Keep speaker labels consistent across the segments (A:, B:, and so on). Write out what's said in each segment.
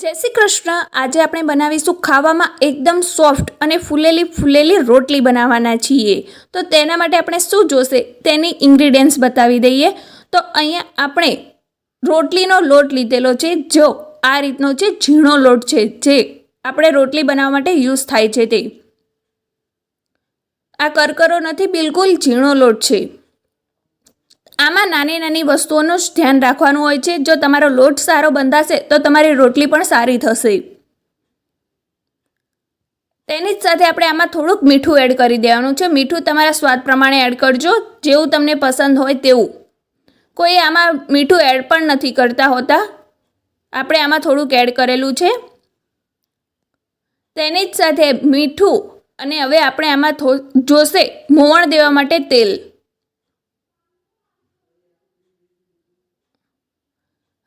A: જય શ્રી કૃષ્ણ. આજે આપણે બનાવીશું ખાવામાં એકદમ સોફ્ટ અને ફૂલેલી ફૂલેલી રોટલી બનાવવાના છીએ. તો તેના માટે આપણે શું જોશે તેની ઇન્ગ્રીડિયન્ટ્સ બતાવી દઈએ. તો અહીંયા આપણે રોટલીનો લોટ લીધેલો છે. જો આ રીતનો છે ઝીણો લોટ છે, જે આપણે રોટલી બનાવવા માટે યુઝ થાય છે તે. આ કરકરો નથી, બિલકુલ ઝીણો લોટ છે. આમાં નાની નાની વસ્તુઓનું જ ધ્યાન રાખવાનું હોય છે. જો તમારો લોટ સારો બંધાશે, તો તમારી રોટલી પણ સારી થશે. તેની જ સાથે આપણે આમાં થોડુંક મીઠું એડ કરી દેવાનું છે. મીઠું તમારા સ્વાદ પ્રમાણે એડ કરજો, જેવું તમને પસંદ હોય તેવું. કોઈ આમાં મીઠું એડ પણ નથી કરતા હોતા. આપણે આમાં થોડુંક એડ કરેલું છે. તેની જ સાથે મીઠું, અને હવે આપણે આમાં જોશે, મોવણ દેવા માટે તેલ.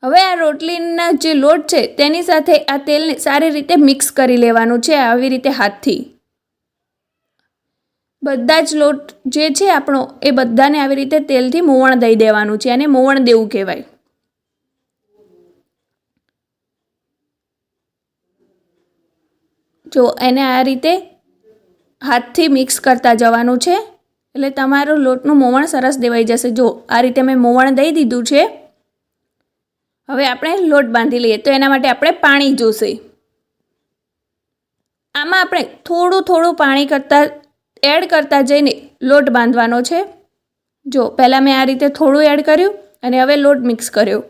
A: હવે આ રોટલીના જે લોટ છે, તેની સાથે આ તેલને સારી રીતે મિક્સ કરી લેવાનું છે આવી રીતે હાથથી. બધા જ લોટ જે છે આપણો, એ બધાને આવી રીતે તેલથી મોવણ દઈ દેવાનું છે અને મોવણ દેવું કહેવાય. જો, એને આ રીતે હાથથી મિક્સ કરતા જવાનું છે, એટલે તમારું લોટનું મોવણ સરસ દેવાઈ જશે. જો, આ રીતે મેં મોવણ દઈ દીધું છે હવે આપણે લોટ બાંધી લઈએ, તો એના માટે આપણે પાણી જોશે. આમાં આપણે થોડું થોડું પાણી કરતાં, એડ કરતાં જઈને લોટ બાંધવાનો છે. જો, પહેલાં મેં આ રીતે થોડું એડ કર્યું અને હવે લોટ મિક્સ કર્યો.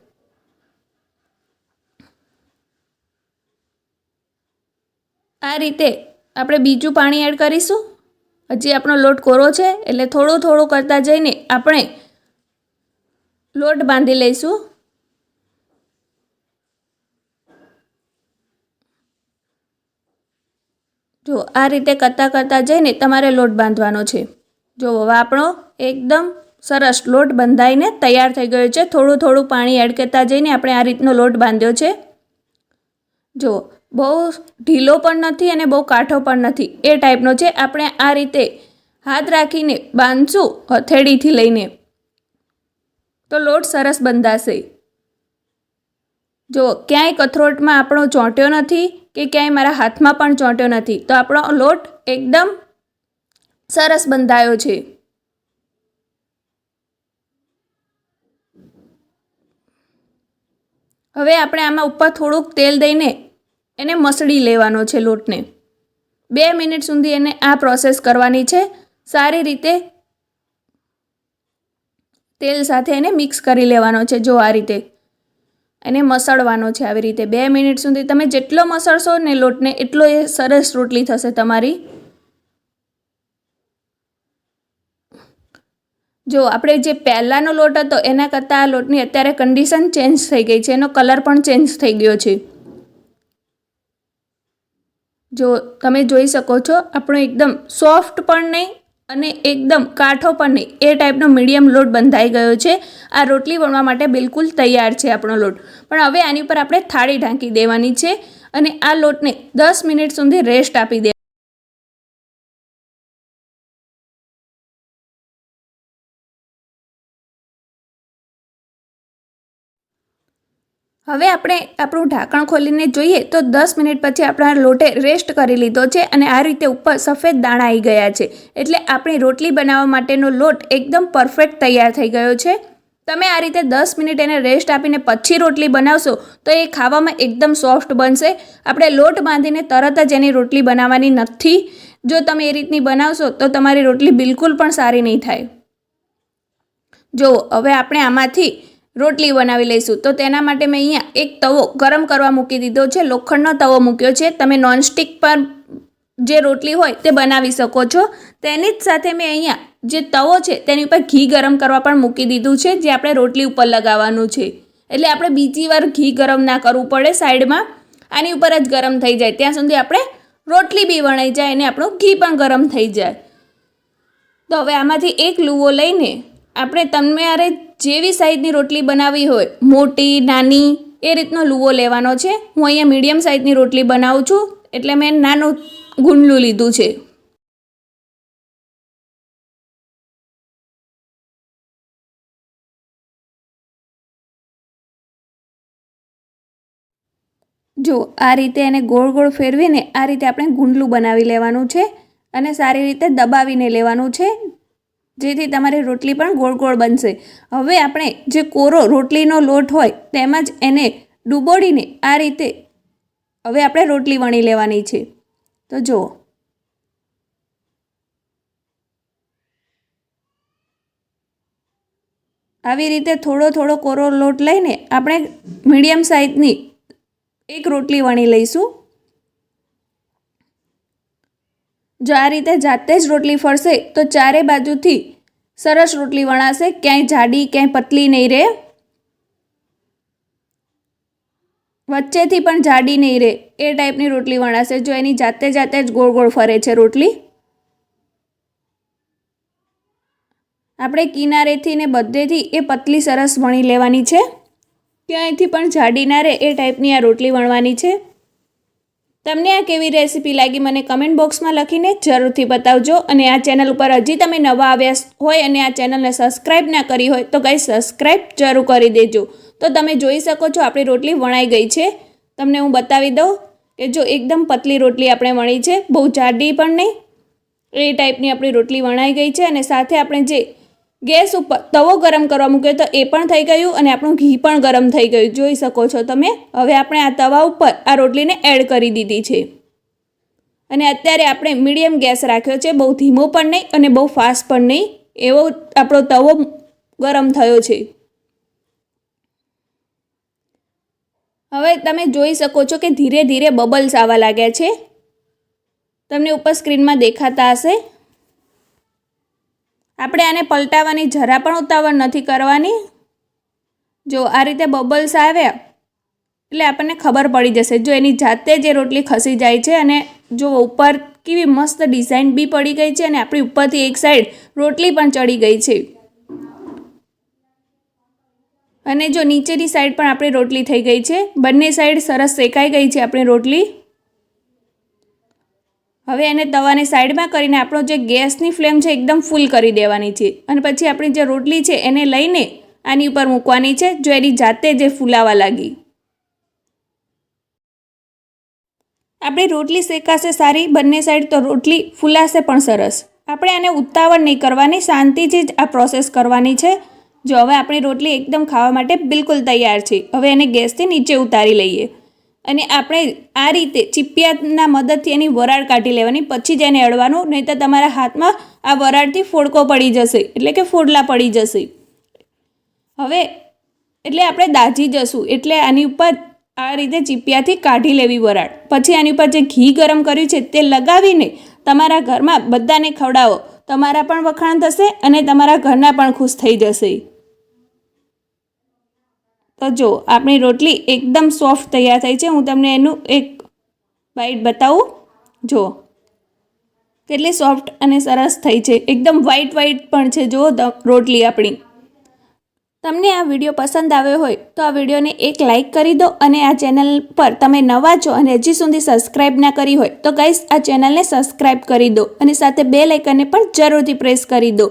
A: આ રીતે આપણે બીજું પાણી એડ કરીશું. હજી આપણો લોટ કોરો છે, એટલે થોડું થોડું કરતાં જઈને આપણે લોટ બાંધી લઈશું. જો આ રીતે કરતાં કરતાં જઈને તમારે લોટ બાંધવાનો છે. જો વાપણો એકદમ સરસ લોટ બંધાઈને તૈયાર થઈ ગયો છે. થોડું થોડું પાણી એડ કરતાં જઈને આપણે આ રીતનો લોટ બાંધ્યો છે. જો બહુ ઢીલો પણ નથી અને બહુ કાઠો પણ નથી. એ ટાઈપનો છે. આપણે આ રીતે હાથ રાખીને બાંધશું હથેળીથી લઈને. તો લોટ સરસ બંધાશે. જો ક્યાંય કથરોટમાં આપણો ચોંટ્યો નથી કે ક્યાંય મારા હાથમાં પણ ચોંટ્યો નથી. તો આપણો લોટ એકદમ સરસ બંધાયો છે. હવે આપણે આમાં ઉપર થોડુંક તેલ દઈને એને મસળી લેવાનો છે લોટને. બે મિનિટ સુધી એને આ પ્રોસેસ કરવાની છે. સારી રીતે તેલ સાથે એને મિક્સ કરી લેવાનો છે, જો આ રીતે. એને મસળવાનો છે આવી રીતે. બે મિનિટ સુધી તમે જેટલો મસળશો ને લોટને એટલો એ સરસ રોટલી થશે તમારી. જો આપણે જે પહેલાંનો લોટ હતો, એના કરતાં આ લોટની અત્યારે કન્ડિશન ચેન્જ થઈ ગઈ છે. એનો કલર પણ ચેન્જ થઈ ગયો છે. જો તમે જોઈ શકો છો, આપણો એકદમ સોફ્ટ પણ નહીં અને એકદમ કાંઠો પણ નહીં. એ ટાઈપનો મીડિયમ લોટ બંધાઈ ગયો છે. આ રોટલી વણવા માટે બિલકુલ તૈયાર છે આપણો લોટ. પણ હવે આની ઉપર આપણે થાળી ઢાંકી દેવાની છે અને આ લોટને દસ મિનિટ સુધી રેસ્ટ આપી દે હવે આપણે આપણું ઢાંકણ ખોલીને જોઈએ તો દસ મિનિટ પછી આપણા લોટે રેસ્ટ કરી લીધો છે અને આ રીતે ઉપર સફેદ દાણા આવી ગયા છે. એટલે આપણી રોટલી બનાવવા માટેનો લોટ એકદમ પરફેક્ટ તૈયાર થઈ ગયો છે. તમે આ રીતે દસ મિનિટ એને રેસ્ટ આપીને પછી રોટલી બનાવશો તો એ ખાવામાં એકદમ સોફ્ટ બનશે. આપણે લોટ બાંધીને તરત જ એની રોટલી બનાવવાની નથી. જો તમે એ રીતની બનાવશો તો તમારી રોટલી બિલકુલ પણ સારી નહીં થાય. જો હવે આપણે આમાંથી રોટલી બનાવી લઈશું. તો તેના માટે મેં અહીંયા એક તવો ગરમ કરવા મૂકી દીધો છે. લોખંડનો તવો મૂક્યો છે. તમે નોનસ્ટિક પર જે રોટલી હોય તે બનાવી શકો છો. તેની જ સાથે મેં અહીંયા જે તવો છે તેની ઉપર ઘી ગરમ કરવા પણ મૂકી દીધું છે, જે આપણે રોટલી ઉપર લગાવવાનું છે. એટલે આપણે બીજી વાર ઘી ગરમ ના કરવું પડે સાઈડમાં. આની ઉપર જ ગરમ થઈ જાય. ત્યાં સુધી આપણે રોટલી બી વણાઈ જાય અને આપણું ઘી પણ ગરમ થઈ જાય. તો હવે આમાંથી એક લુવો લઈને આપણે તમારે જેવી સાઈઝની રોટલી બનાવી હોય, મોટી, નાની, એ રીતનો લુવો લેવાનો છે. હું અહીંયા મીડિયમ સાઈઝની રોટલી બનાવું છું, એટલે મેં નાનું ગુંડલું લીધું છે. જો, આ રીતે એને ગોળ ગોળ ફેરવીને આ રીતે આપણે ગુંડલું બનાવી લેવાનું છે અને સારી રીતે દબાવીને લેવાનું છે. જેથી તમારી રોટલી પણ ગોળ ગોળ બનશે. હવે આપણે જે કોરો રોટલીનો લોટ હોય તેમાં જ એને ડૂબોડીને આ રીતે હવે આપણે રોટલી વણી લેવાની છે. તો જુઓ. આવી રીતે થોડો થોડો કોરો લોટ લઈને આપણે મીડિયમ સાઇઝની એક રોટલી વણી લઈશું. જો આ રીતે જાતે જ રોટલી ફરશે, તો ચારે બાજુથી સરસ રોટલી વણાશે. ક્યાંય જાડી, ક્યાંય પતલી નહીં રહે. વચ્ચેથી પણ જાડી નહીં રહે. એ ટાઈપની રોટલી વણાશે. જો એની જાતે જાતે જ ગોળ ગોળ ફરે છે રોટલી. આપણે કિનારેથી ને બધેથી એ પતલી સરસ વણી લેવાની છે. ક્યાંયથી પણ જાડી ના રહે એ ટાઈપની આ રોટલી વણવાની છે. તમને આ કેવી રેસીપી લાગી મને કમેન્ટ બોક્સમાં લખીને જરૂરથી બતાવજો. અને આ ચેનલ ઉપર હજી તમે નવા આવ્યા હોય અને આ ચેનલને સબસ્ક્રાઈબ ના કરી હોય તો કંઈ સબસ્ક્રાઈબ જરૂર કરી દેજો. તો તમે જોઈ શકો છો આપણી રોટલી વણાઈ ગઈ છે. તમને હું બતાવી દઉં કે જો એકદમ પતલી રોટલી આપણે વણી છે. બહુ જાડી પણ નહીં. એ ટાઈપની આપણી રોટલી વણાઈ ગઈ છે અને સાથે આપણે જે ગેસ ઉપર તવો ગરમ કરવા મૂક્યો તો એ પણ થઈ ગયું અને આપણું ઘી પણ ગરમ થઈ ગયું. જોઈ શકો છો તમે? હવે આપણે આ તવા ઉપર આ રોટલીને એડ કરી દીધી છે. અને અત્યારે આપણે મીડિયમ ગેસ રાખ્યો છે. બહુ ધીમો પણ નહીં અને બહુ ફાસ્ટ પણ નહીં. એવો આપણો તવો ગરમ થયો છે. હવે તમે જોઈ શકો છો કે ધીરે ધીરે બબલ્સ આવવા લાગ્યા છે. તમને ઉપર સ્ક્રીનમાં દેખાતા હશે. આપણે આને પલટાવવાની જરા પણ ઉતાવળ નથી કરવાની. જો આ રીતે બબલ્સ આવે, એટલે આપણને ખબર પડી જશે જો એની જાતે જ એ રોટલી ખસી જાય છે અને જો ઉપર કેવી મસ્ત ડિઝાઇન બી પડી ગઈ છે અને આપણી ઉપરથી એક સાઈડ રોટલી પણ ચડી ગઈ છે. અને જો નીચેની સાઈડ પણ આપણી રોટલી થઈ ગઈ છે, બંને સાઈડ સરસ શેકાઈ ગઈ છે આપણી રોટલી. હવે એને તવાને સાઈડમાં કરીને આપણો જે ગેસની ફ્લેમ છે એકદમ ફૂલ કરી દેવાની છે. અને પછી આપણી જે રોટલી છે એને લઈને આની ઉપર મૂકવાની છે, જો એની જાતે જે ફૂલાવા લાગી. આપણી રોટલી શેકાશે સારી, બંને સાઈડ તો રોટલી ફૂલાશે પણ સરસ. આપણે આને ઉતાવળ નહીં કરવાની, શાંતિથી જ આ પ્રોસેસ કરવાની છે. જો હવે આપણી રોટલી એકદમ ખાવા માટે બિલકુલ તૈયાર છે. હવે એને ગેસથી નીચે ઉતારી લઈએ. અને આપણે આ રીતે ચીપિયાના મદદથી એની વરાળ કાઢી લેવાની, પછી જ એને અડવાનું નહીં તો તમારા હાથમાં આ વરાળથી ફોડકો પડી જશે, એટલે કે ફોડલા પડી જશે. હવે એટલે આપણે દાજી જશું, એટલે આની ઉપર આ રીતે ચીપિયાથી કાઢી લેવી વરાળ. પછી આની ઉપર જે ઘી ગરમ કર્યું છે તે લગાવીને તમારા ઘરમાં બધાને ખવડાવો. તમારા પણ વખાણ થશે અને તમારા ઘરના પણ ખુશ થઈ જશે. તો જો, આપણી રોટલી એકદમ સોફ્ટ તૈયાર થઈ છે. હું તમને એનું એક બાઈટ બતાવું. જો, કેટલી સોફ્ટ અને સરસ થઈ છે. એકદમ વ્હાઈટ વ્હાઈટ પણ છે જો રોટલી આપણી. તમને આ વીડિયો પસંદ આવ્યો હોય, તો આ વિડીયોને એક લાઇક કરી દો અને આ ચેનલ પર તમે નવા છો અને હજી સુધી સબસ્ક્રાઇબ ના કરી હોય, તો ગાઈસ આ ચેનલને સબસ્ક્રાઇબ કરી દો અને સાથે બે લાઇકનને પણ જરૂરથી પ્રેસ કરી દો.